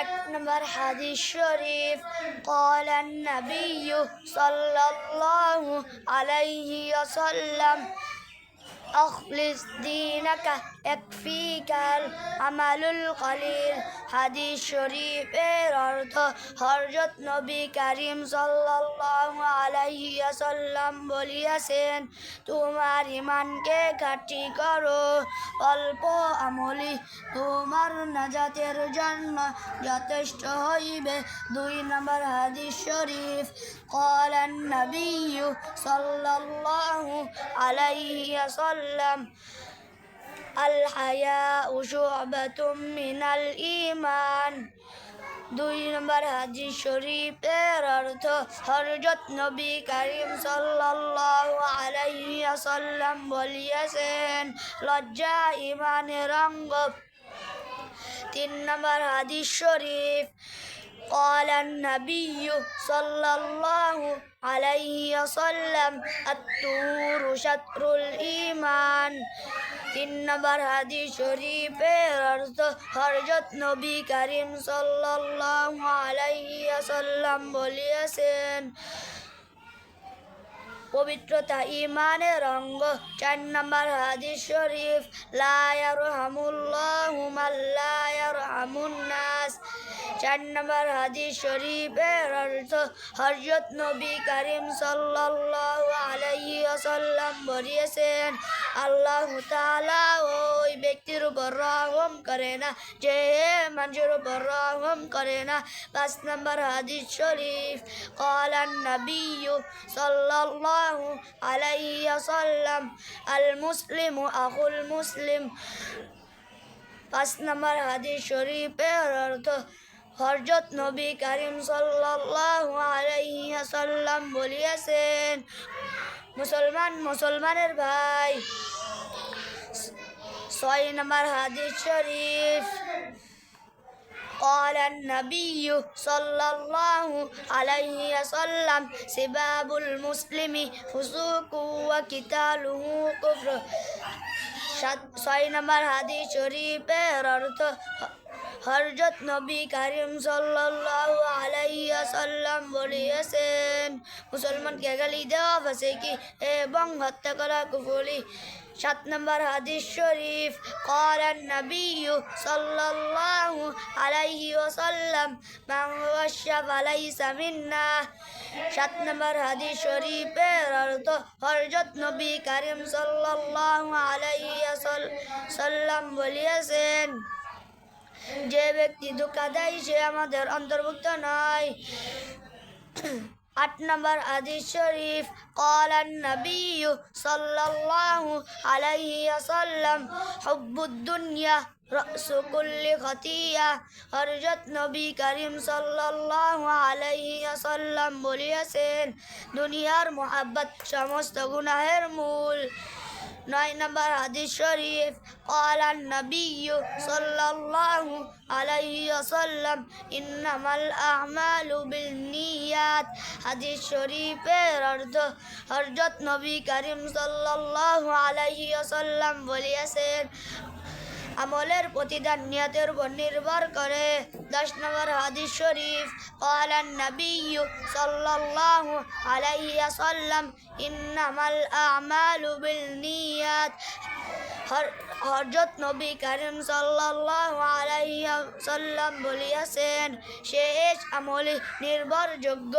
أكبر حديث شريف قال النبي صلى الله عليه وسلم أخلص دينك يكفيك العمل القليل হাদিস শরীফের অর্থ হরজত নবী করিম সাল্লাল্লাহু আলাইহি ওয়াসাল্লাম বলিয়াছেন তোমার ইমানকে ঘাটি করো অল্প আমলি তোমার নাজাতের জন্য যথেষ্ট হইবে দুই নম্বর হাদিস শরীফ قال النبي صلى الله عليه وسلم الحياء شعبة من الإيمان দুই নম্বর হাজি শরীফের অর্থ হরজত নবী করিম সাল্লাল্লাহু আলাইহি ওয়াসাল্লাম বলিয়াছেন লজ্জা ইমানের অঙ্গ তিন নম্বর হাদিস শরীফ قال النبي صلى الله عليه وسلم الطور شطر الإيمان তিন নম্বর হাদিস শরীফের অর্থ হরজত নবী করিম সাল্লাল্লাহু আলাইহি ওয়াসাল্লাম বলিয়াছেন পবিত্রতা ইমানের অঙ্গ। চার নম্বর হাদিস শরীফ লায়ার হামুল্লাহ লায়ার হামুন্নাস চার নম্বর হাদিস শরীফের অর্থ হরজত নবী করিম সাল্লাল্লাহু আলাইহি ওয়াসাল্লাম বলিয়েছেন, আল্লাহ তালা ওই ব্যক্তির উপর রহম করে না, যে মানুষের উপর রহম করে না। পাঁচ নম্বর হাদিস শরীফ, কলান নবী সাল্লাহ الله عليه وسلم المسلم أخو المسلم পাঁচ নম্বর হাদিস শরীফের অর্থ হরজত নবী করিম সাল্লাল্লাহু আলাইহি ওয়াসাল্লাম বলিয়াছেন মুসলমান মুসলমানের ভাই ছয় নম্বর হাদিস শরীফ قال النبي صلى الله আলাইহি সাল্লাম সিবাবুল মুসলিমি ফুসুকু ওয়া কিতালুহু কুফর সাত ছয় নম্বর হাদিস শরীফের অর্থ হরজত নবী করিম সাল্লাল্লাহু আলাইহি সাল্লাম বলিয়েছেন মুসলমানকে গালি দেওয়া ফাসিকি এবং হত্যা করা কুফুলি সাত নম্বর হাদিস শরীফ করেন নবী সাল্লাল্লাহু আলাইহি ওয়াসাল্লাম, মান ওয়াশা ফালাইসা মিন্না। সাত নম্বর হাদিস শরীফের অর্থ হরজত নবী করিম সাল্লাল্লাহু আলাইহি সাল্লাম বলিয়েছেন যে ব্যক্তি ধোকা দেয় সে আমাদের অন্তর্ভুক্ত নয় আট নম্বর হাদিস শরীফ قال النبي صلى الله عليه وسلم حب الدنيا رأس كل خطيئة হরজত নবী করিম সাল্লাল্লাহু আলাইহি ওয়াসাল্লাম বলিয়াছেন দুনিয়ার মোহাব্বত সমস্ত গুনাহের মূল নয় নম্বর হাদিস শরীফ قال النبي صلى الله عليه وسلم إنما الأعمال بالنيات হাদিস শরীফের অর্থ হরজত নবী করিম সাল্লাল্লাহু আলাইহি ওয়াসাল্লাম বলিয়াছেন আমলের প্রতিদান নিয়তের উপর নির্ভর করে দশ নম্বর হাদিস শরীফ قال النبي صلى الله عليه وسلم إنما الأعمال بالنيات হর- হরজত নবী করিম সাল্লাল্লাহু আলাইহি ওয়াসাল্লাম বলিয়াছেন শেষ আমলে নির্ভরযোগ্য